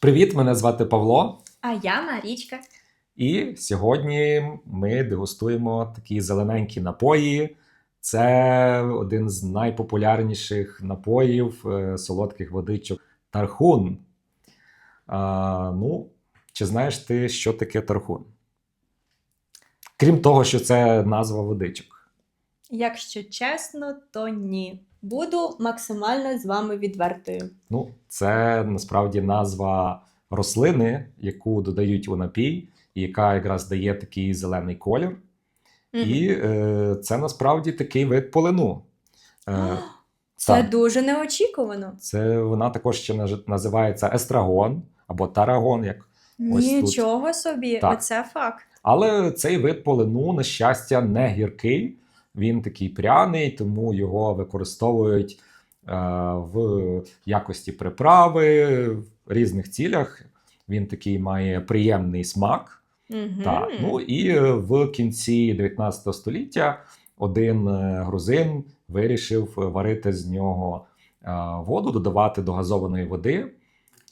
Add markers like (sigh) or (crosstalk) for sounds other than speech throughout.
Привіт, мене звати Павло. А я Марічка. І сьогодні ми дегустуємо такі зелененькі напої. Це один з найпопулярніших напоїв е, солодких водичок тархун. А, ну, чи знаєш ти, що таке тархун? Крім того, що це назва водичок. Якщо чесно, то ні. Буду максимально з вами відвертою. Ну, це насправді назва рослини, яку додають у напій, і яка якраз дає такий зелений колір. І е, це насправді такий вид полину. Е, (gasps) Це дуже неочікувано. це вона також ще називається естрагон або тарагон. Як... Ось тут. Нічого собі, Так. оце факт. Але цей вид полину, на щастя, не гіркий. Він такий пряний, тому його використовують е, в якості приправи в різних цілях. Він такий має приємний смак. Так, ну і в кінці 19 століття один е, грузин вирішив варити з нього е, воду, додавати до газованої води.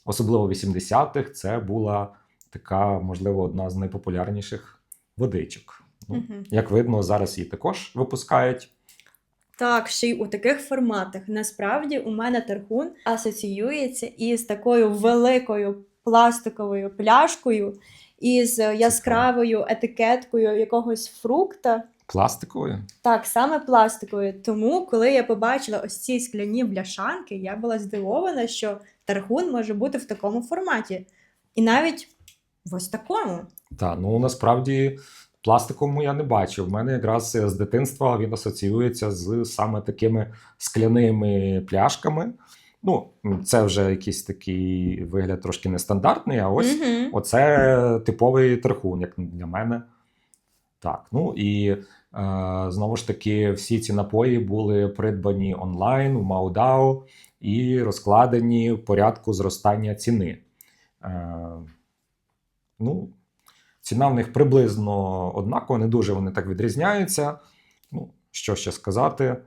Особливо в 80-х це була така, можливо, одна з найпопулярніших водичок. Мгм. Як видно, зараз її також випускають. Так, ще й у таких форматах. Насправді у мене тархун асоціюється із такою великою пластиковою пляшкою, із яскравою етикеткою якогось фрукта. Пластиковою. Так, саме пластиковою. Тому, коли я побачила ось ці скляні бляшанки, я була здивована, що таргун може бути в такому форматі. І навіть в ось такому. Та, ну насправді пластиковому я не бачив. У мене якраз з дитинства він асоціюється з саме такими скляними пляшками. Ну, це вже якийсь такий вигляд трошки нестандартний, а ось Мгм. оце типовий тархун, як для мене. Так, ну і е, знову ж таки, всі ці напої були придбані онлайн у Маудау і розкладені в порядку зростання ціни. Е, ну, ціна в них приблизно однакова, не дуже вони так відрізняються. Ну, що ще сказати?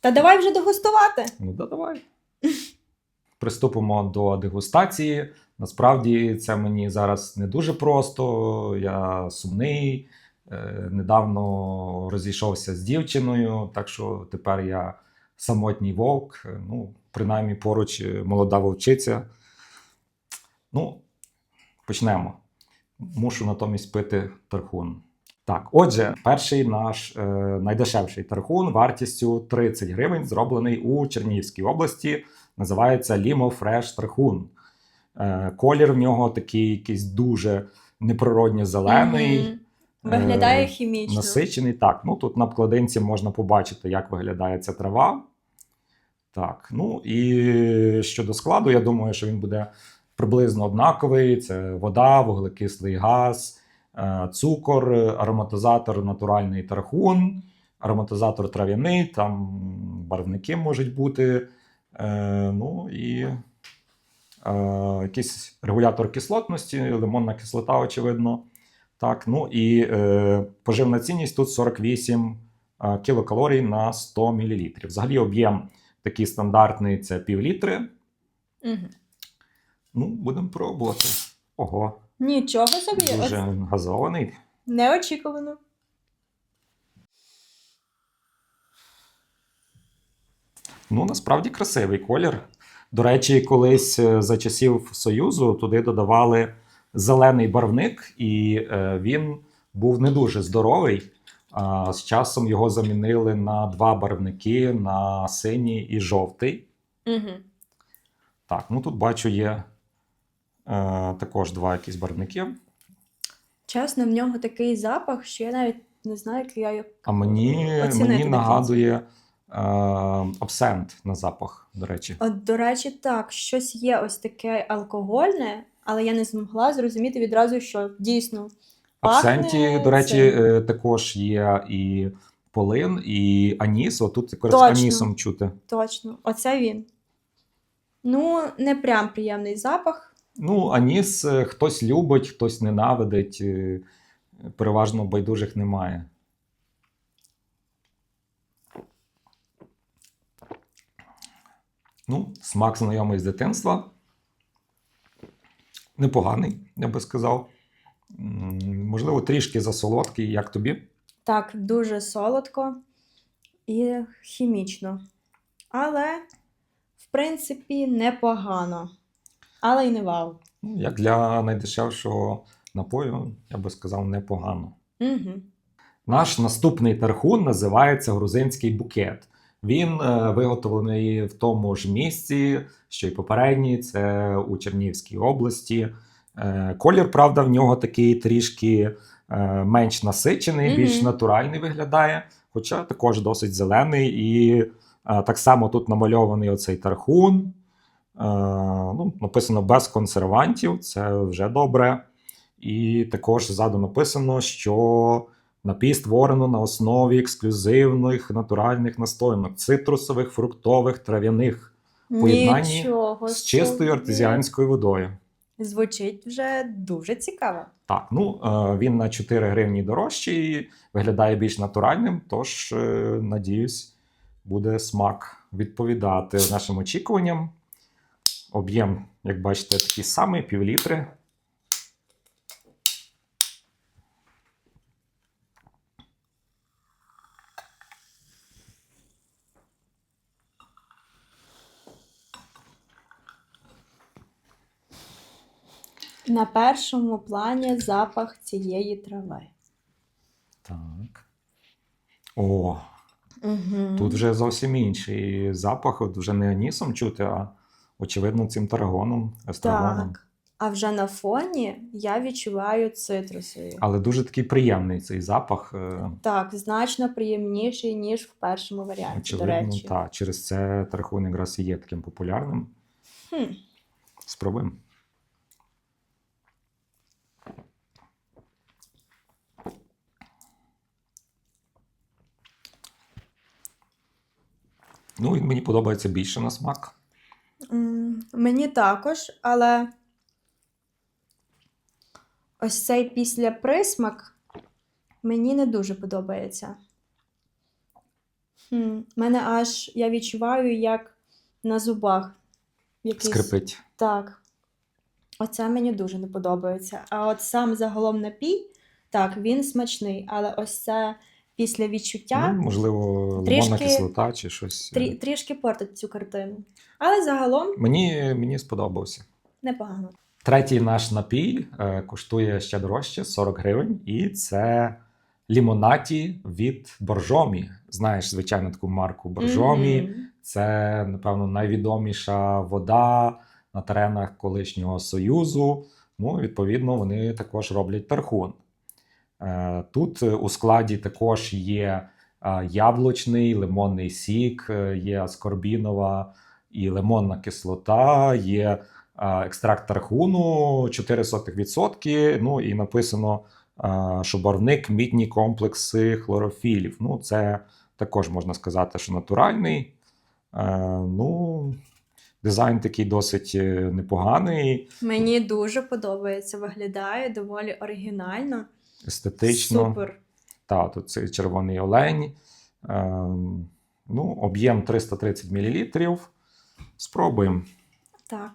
Та давай вже дегустувати. Ну, да, давай. (laughs) Приступимо до дегустації. Насправді це мені зараз не дуже просто. Я сумний. Е, недавно розійшовся з дівчиною, так що тепер я самотній вовк. Е, Ну, принаймні поруч е, молода вовчиця. Ну, почнемо. Мушу натомість пити тархун. Так, отже, перший наш е, найдешевший тархун вартістю 30 гривень, зроблений у Чернігівській області. Називається Limo Fresh Тархун. Е, колір в нього такий якийсь дуже неприродньо зелений. Мгм. Виглядає е, хімічно. Насичений. Так, ну тут на вкладинці можна побачити, як виглядає ця трава. Так, ну і щодо складу, я думаю, що він буде приблизно однаковий: це вода, вуглекислий газ, е, цукор, ароматизатор натуральний тархун, ароматизатор трав'яний, там барвники можуть бути. Е, ну і е, якийсь регулятор кислотності, лимонна кислота, очевидно. Так, ну і е, поживна цінність тут 48 е, кілокалорій на 100 мл. Взагалі об'єм такий стандартний це пів літри. Мгм. Ну, будемо пробувати. Ого, Нічого собі, дуже газований. неочікувано. Ну, насправді красивий колір. До речі, колись е, за часів Союзу туди додавали зелений барвник, і е, він був не дуже здоровий. З часом його замінили на два барвники: на синій і жовтий. Угу. Так, ну тут бачу, є також два якісь барвники. Чесно, в нього такий запах, що я навіть не знаю, як я його. А мені, Оцінити мені нагадує е, абсент на запах, до речі. От, до речі, так, щось є ось таке алкогольне, але я не змогла зрозуміти відразу, що дійсно Абсенті, до речі, цим. е, також є і полин, і аніс. Отут якраз анісом чути. точно, оце він. Ну, не прям приємний запах. Ну, аніс е, хтось любить, хтось ненавидить. е, Переважно байдужих немає. Ну, смак знайомий з дитинства. непоганий, я би сказав. Можливо, трішки засолодкий, як тобі. Так, дуже солодко і хімічно. Але, в принципі, непогано. Але й не вау. Ну, Як для найдешевшого напою, я би сказав, непогано. Угу. Наш наступний тархун називається грузинський букет. Він е, виготовлений в тому ж місці, що й попередній, це у Чернігівській області. Е, колір, правда, в нього такий трішки е, менш насичений, Мгм. більш натуральний виглядає, хоча також досить зелений. І так само тут намальований оцей тархун. Е, ну, написано без консервантів, це вже добре. І також ззаду написано, що напій створено на основі ексклюзивних натуральних настоянок, цитрусових, фруктових, трав'яних Поєднанні Нічого з чистою артезіанською водою. Звучить вже дуже цікаво. Так, ну е, він на 4 гривні дорожчий, виглядає більш натуральним, тож, е, надіюсь, буде смак відповідати нашим очікуванням. Об'єм, як бачите, такий самий півлітри. На першому плані запах цієї трави. Так. О, Угу. тут вже зовсім інший запах. От вже не анісом чути, а очевидно, цим тарагоном, естрагоном. Так. А вже на фоні я відчуваю цитрусові. Але дуже такий приємний цей запах. е, Так, значно приємніший, ніж в першому варіанті, до Очевидно, речі. так. Через це тархун якраз і є таким популярним. Хм. Спробуємо. Ну, він мені подобається більше на смак. Мені також, але ось цей після присмак мені не дуже подобається. Хм, мене аж я відчуваю, як на зубах. Якийсь... Скрипить. Так. Оце мені дуже не подобається. А от сам загалом напій, так, він смачний, але ось це після відчуття Ну, можливо, лимонна трішки- кислота чи щось. трі, трішки портить цю картину. Але загалом Мені, мені сподобався. непогано. Третій наш напій е, коштує ще дорожче 40 гривень, і це лімонаті від Боржомі. Знаєш, звичайно, таку марку Боржомі. Мгм. Це, напевно, найвідоміша вода на теренах колишнього Союзу. Ну, відповідно, вони також роблять тархун. Е, Тут е, у складі також є е, яблучний, лимонний сік, є аскорбінова і лимонна кислота, є екстракт тархуну 0,04%. Ну і написано, що барвник мідні комплекси хлорофілів. Ну, це також можна сказати, що натуральний. Ну, дизайн такий досить непоганий, Мені дуже подобається, виглядає доволі оригінально. Естетично. Супер. Та, тут цей червоний олень. Е, ну, об'єм 330 мл. Спробуємо. Так.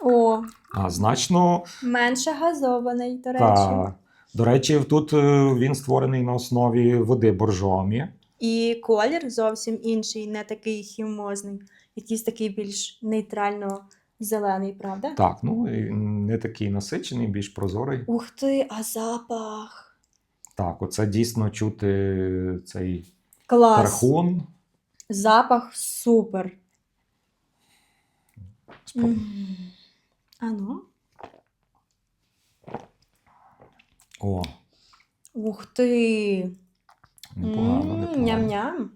О, А, значно. менше газований, до речі. Та, до речі, тут е, він створений на основі води боржомі. І колір зовсім інший, не такий хімозний, якийсь такий більш нейтрально зелений, правда? Так, ну і не такий насичений, більш прозорий. Ух ти, а запах. Так, оце дійсно чути цей Клас. тархун. Запах супер. Спро- М. Ану. О, Ух ти. непогано, непогано. Ням-ням.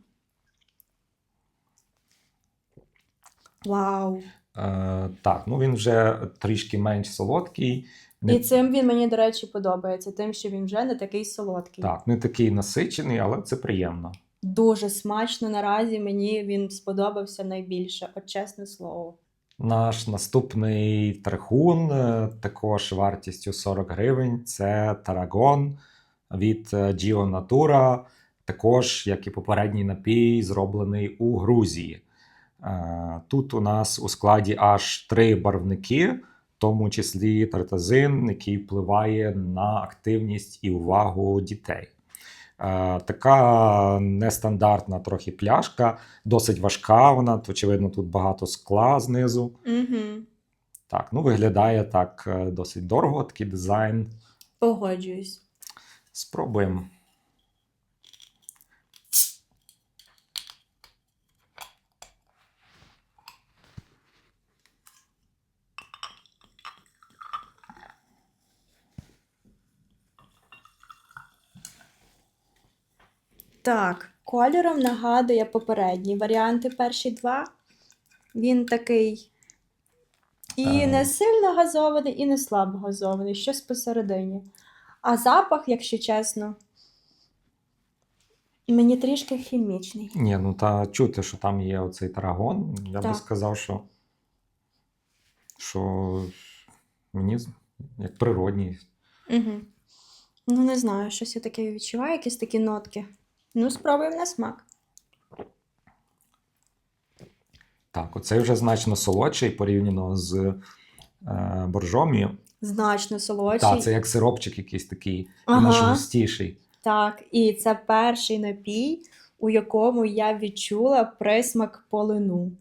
Вау. Е, так, ну він вже трішки менш солодкий. Не, І цим він мені, до речі, подобається, тим, що він вже не такий солодкий. Так, не такий насичений, але це приємно. Дуже смачно наразі мені він сподобався найбільше, от чесне слово. Наш наступний тархун, е, також вартістю 40 гривень. Це тарагон від е, Gio Natura. також, як і попередній напій, зроблений у Грузії. Е, Тут у нас у складі аж три барвники, в тому числі тартазин, який впливає на активність і увагу дітей. Е, Така нестандартна трохи пляшка, досить важка вона, очевидно, тут багато скла знизу. Угу. Так, ну виглядає так е, досить дорого, такий дизайн. Погоджуюсь. Спробуємо. Так, кольором нагадує попередні варіанти перші два. Він такий і Ага. не сильно газований, і не слабо газований, щось посередині. А запах, якщо чесно, мені трішки хімічний. Ні, ну та чути, що там є оцей тарагон. Я би сказав, що, що мені як природній. Угу. Ну, не знаю, щось я таке відчуваю, якісь такі нотки. Ну, спробуємо на смак. Так, оцей вже значно солодший порівняно з е, боржомі. Значно солодший. Так, це як сиропчик якийсь такий, Ага. і наш густіший. Так, і це перший напій, у якому я відчула присмак полину.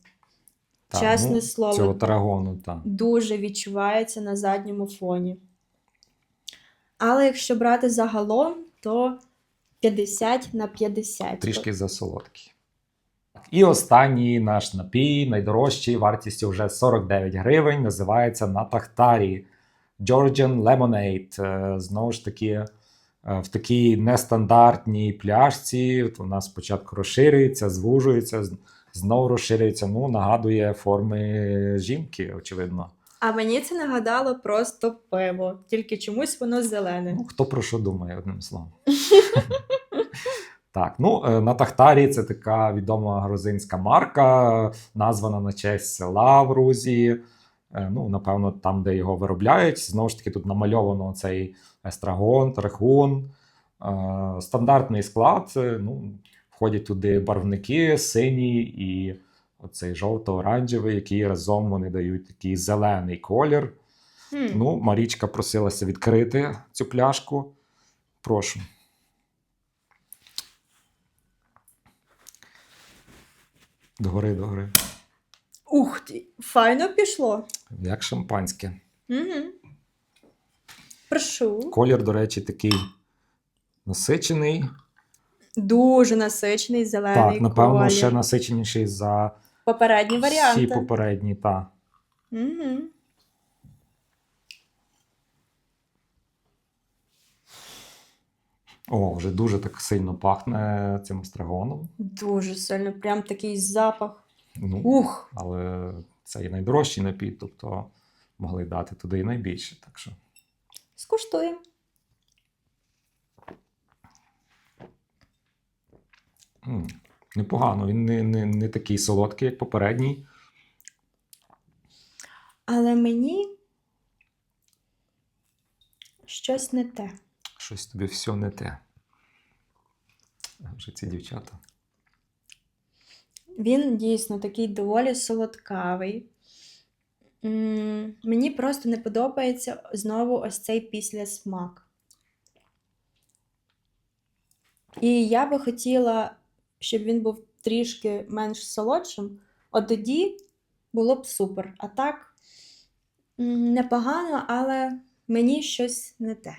Так, Чесне ну, слово. Цього тарагону, так. Дуже відчувається на задньому фоні. Але якщо брати загалом, то 50 на 50. Трішки засолодкий. І останній наш напій, найдорожчий, вартістю вже 49 гривень, називається на Тахтарі Georgian Lemonade. Е, Знову ж таки, е, в такій нестандартній пляшці. Вона спочатку розширюється, звужується, знову розширюється. Ну, нагадує форми жінки, очевидно. А мені це нагадало просто пиво, тільки чомусь воно зелене. Ну, хто про що думає, одним словом. (laughs) Так, ну е, на Тахтарі це така відома грузинська марка, названа на честь села в Грузії. Е, Ну, напевно, там, де його виробляють. Знову ж таки, тут намальовано цей естрагон, тархун. Е, Стандартний склад. Ну, входять туди барвники сині і оцей жовто-оранжевий, які разом вони дають такий зелений колір. Хм. Ну, Марічка просилася відкрити цю пляшку. Прошу. Догори, догори. Ух ти, файно пішло. Як шампанське. Угу. Прошу. Колір, до речі, такий насичений. Дуже насичений зелений так, напевно, колір. ще насиченіший за Попередні варіанти. всі попередні. Та. Угу. О, вже дуже так сильно пахне цим естрагоном. Дуже сильно, прям такий запах. Ну, Ух! але це і найдорожчий напій, тобто могли дати туди і найбільше. Так що Скуштуємо. М, Непогано, він не, не, не такий солодкий, як попередній. Але мені щось не те. Щось тобі все не те. Вже ці дівчата. Він дійсно такий доволі солодкавий. М, Мені просто не подобається знову ось цей післясмак. І я би хотіла, щоб він був трішки менш солодшим. От тоді було б супер. А так непогано, але мені щось не те.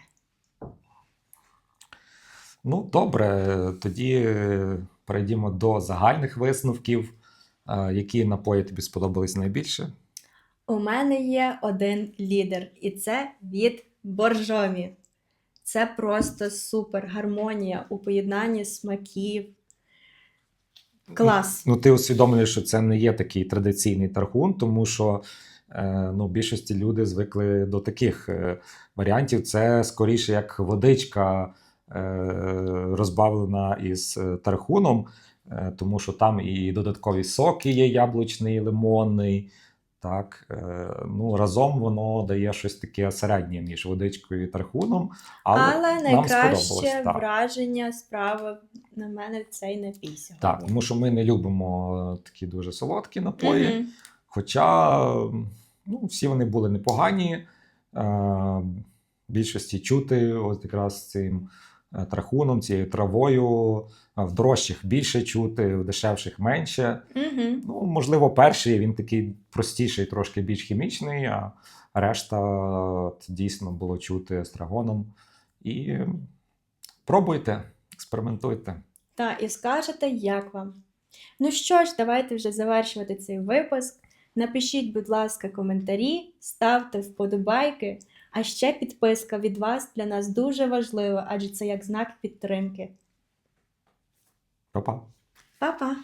Ну, добре, тоді е, перейдімо до загальних висновків. Е, Які напої тобі сподобались найбільше? У мене є один лідер, і це від Боржомі. Це просто супер гармонія у поєднанні смаків. Клас. Ну, ти усвідомлюєш, що це не є такий традиційний тархун, тому що е, ну, більшості люди звикли до таких е, варіантів. Це скоріше як водичка е, розбавлена із тархуном, тому що там і додаткові соки є яблучний, лимонний. Так, е, ну разом воно дає щось таке середнє між водичкою і тархуном, але, Але, нам найкраще. Так. враження справи на мене цей напій сьогодні. так, тому що ми не любимо такі дуже солодкі напої. Мгм. Хоча ну, всі вони були непогані. Е, більшості чути, от якраз цим е, трахуном, цією травою. В дорожчих більше чути, в дешевших менше. Мгм. Ну, можливо, перший він такий простіший, трошки більш хімічний, а решта от, дійсно було чути естрагоном. І пробуйте, експериментуйте. Та, і скажете, як вам. Ну що ж, давайте вже завершувати цей випуск. Напишіть, будь ласка, коментарі, ставте вподобайки, а ще підписка від вас для нас дуже важлива, адже це як знак підтримки. Па-па! Па-па!